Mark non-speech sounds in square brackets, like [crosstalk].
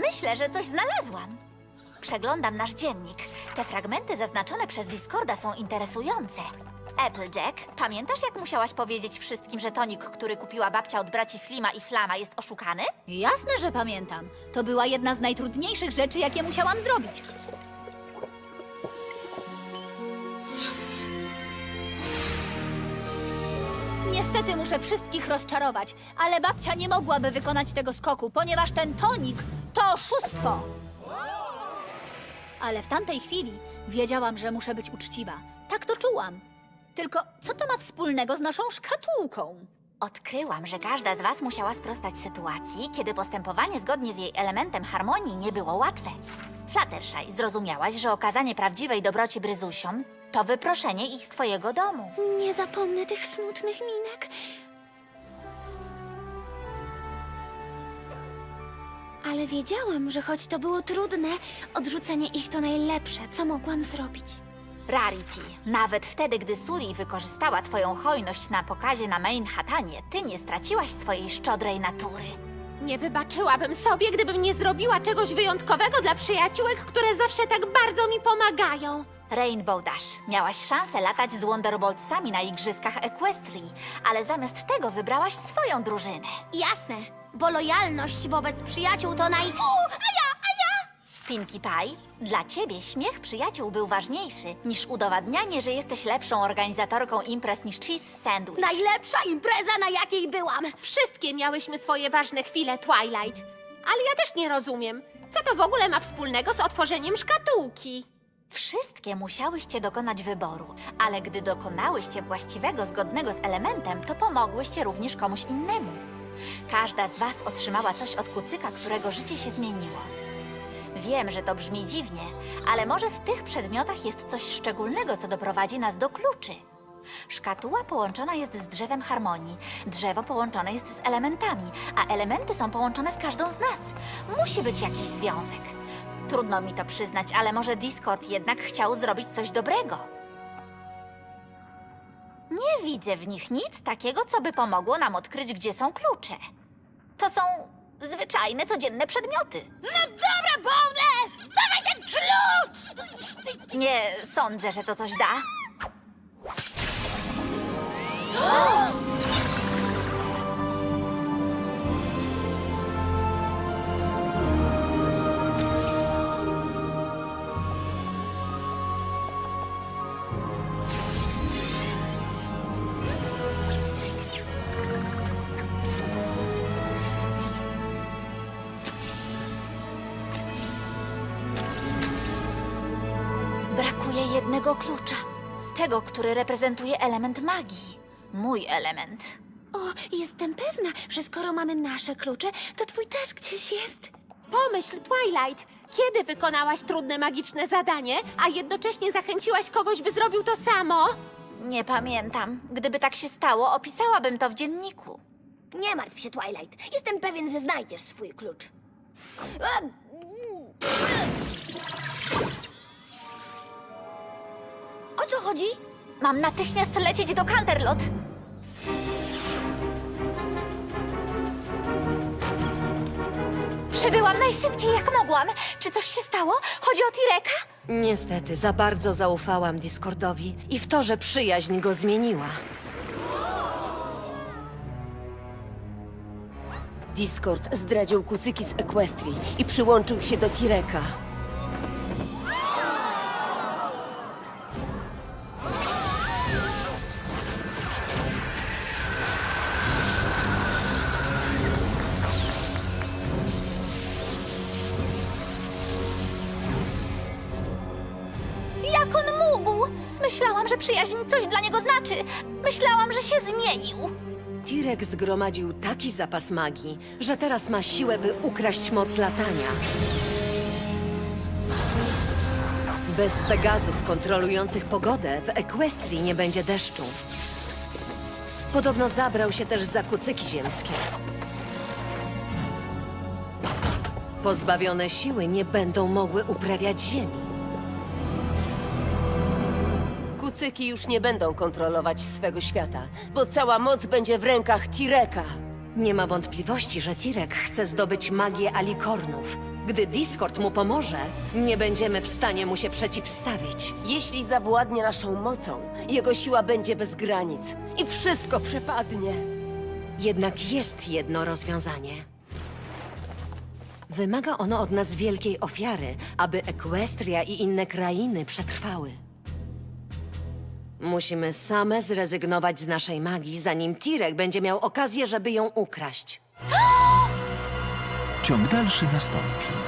Myślę, że coś znalazłam. Przeglądam nasz dziennik. Te fragmenty zaznaczone przez Discorda są interesujące. Applejack, pamiętasz jak musiałaś powiedzieć wszystkim, że tonik, który kupiła babcia od braci Flima i Flama jest oszukany? Jasne, że pamiętam. To była jedna z najtrudniejszych rzeczy, jakie musiałam zrobić. Niestety muszę wszystkich rozczarować, ale babcia nie mogłaby wykonać tego skoku, ponieważ ten tonik to oszustwo. Ale w tamtej chwili wiedziałam, że muszę być uczciwa. Tak to czułam. Tylko co to ma wspólnego z naszą szkatułką? Odkryłam, że każda z was musiała sprostać sytuacji, kiedy postępowanie zgodnie z jej elementem harmonii nie było łatwe. Fluttershy, zrozumiałaś, że okazanie prawdziwej dobroci Bryzusiom to wyproszenie ich z twojego domu. Nie zapomnę tych smutnych minek. Ale wiedziałam, że choć to było trudne, odrzucenie ich to najlepsze, co mogłam zrobić. Rarity, nawet wtedy, gdy Suri wykorzystała twoją hojność na pokazie na Manhattanie, ty nie straciłaś swojej szczodrej natury. Nie wybaczyłabym sobie, gdybym nie zrobiła czegoś wyjątkowego dla przyjaciółek, które zawsze tak bardzo mi pomagają. Rainbow Dash, miałaś szansę latać z Wonderboltsami na igrzyskach Equestrii, ale zamiast tego wybrałaś swoją drużynę. Jasne, bo lojalność wobec przyjaciół to naj... Pinkie Pie, dla ciebie śmiech przyjaciół był ważniejszy niż udowadnianie, że jesteś lepszą organizatorką imprez niż Cheese Sandwich. Najlepsza impreza, na jakiej byłam. Wszystkie miałyśmy swoje ważne chwile, Twilight. Ale ja też nie rozumiem, co to w ogóle ma wspólnego z otworzeniem szkatułki. Wszystkie musiałyście dokonać wyboru, ale gdy dokonałyście właściwego, zgodnego z elementem, to pomogłyście również komuś innemu. Każda z was otrzymała coś od kucyka, którego życie się zmieniło. Wiem, że to brzmi dziwnie, ale może w tych przedmiotach jest coś szczególnego, co doprowadzi nas do kluczy. Szkatuła połączona jest z drzewem harmonii, drzewo połączone jest z elementami, a elementy są połączone z każdą z nas. Musi być jakiś związek. Trudno mi to przyznać, ale może Discord jednak chciał zrobić coś dobrego. Nie widzę w nich nic takiego, co by pomogło nam odkryć, gdzie są klucze. To są zwyczajne, codzienne przedmioty. No dobra, Boneless! Dawaj ten klucz! Nie sądzę, że to coś da. [gasps] [gasps] [gasps] Brakuje jednego klucza. Tego, który reprezentuje element magii. Mój element. O, jestem pewna, że skoro mamy nasze klucze, to twój też gdzieś jest. Pomyśl, Twilight, kiedy wykonałaś trudne magiczne zadanie, a jednocześnie zachęciłaś kogoś, by zrobił to samo? Nie pamiętam. Gdyby tak się stało, opisałabym to w dzienniku. Nie martw się, Twilight. Jestem pewien, że znajdziesz swój klucz. O co chodzi? Mam natychmiast lecieć do Canterlot. Przybyłam najszybciej jak mogłam. Czy coś się stało? Chodzi o Tireka? Niestety, za bardzo zaufałam Discordowi i w to, że przyjaźń go zmieniła. Discord zdradził kucyki z Equestrii i przyłączył się do Tireka. Myślałam, że przyjaźń coś dla niego znaczy. Myślałam, że się zmienił. Tirek zgromadził taki zapas magii, że teraz ma siłę, by ukraść moc latania. Bez Pegazów kontrolujących pogodę w Equestrii nie będzie deszczu. Podobno zabrał się też za kucyki ziemskie. Pozbawione siły nie będą mogły uprawiać ziemi. Kucyki już nie będą kontrolować swego świata, bo cała moc będzie w rękach Tireka. Nie ma wątpliwości, że Tirek chce zdobyć magię alikornów Gdy Discord mu pomoże, nie będziemy w stanie mu się przeciwstawić. Jeśli zawładnie naszą mocą, jego siła będzie bez granic i wszystko przepadnie. Jednak jest jedno rozwiązanie. Wymaga ono od nas wielkiej ofiary, aby Equestria i inne krainy przetrwały. Musimy same zrezygnować z naszej magii, zanim Tirek będzie miał okazję, żeby ją ukraść. Ciąg dalszy nastąpi.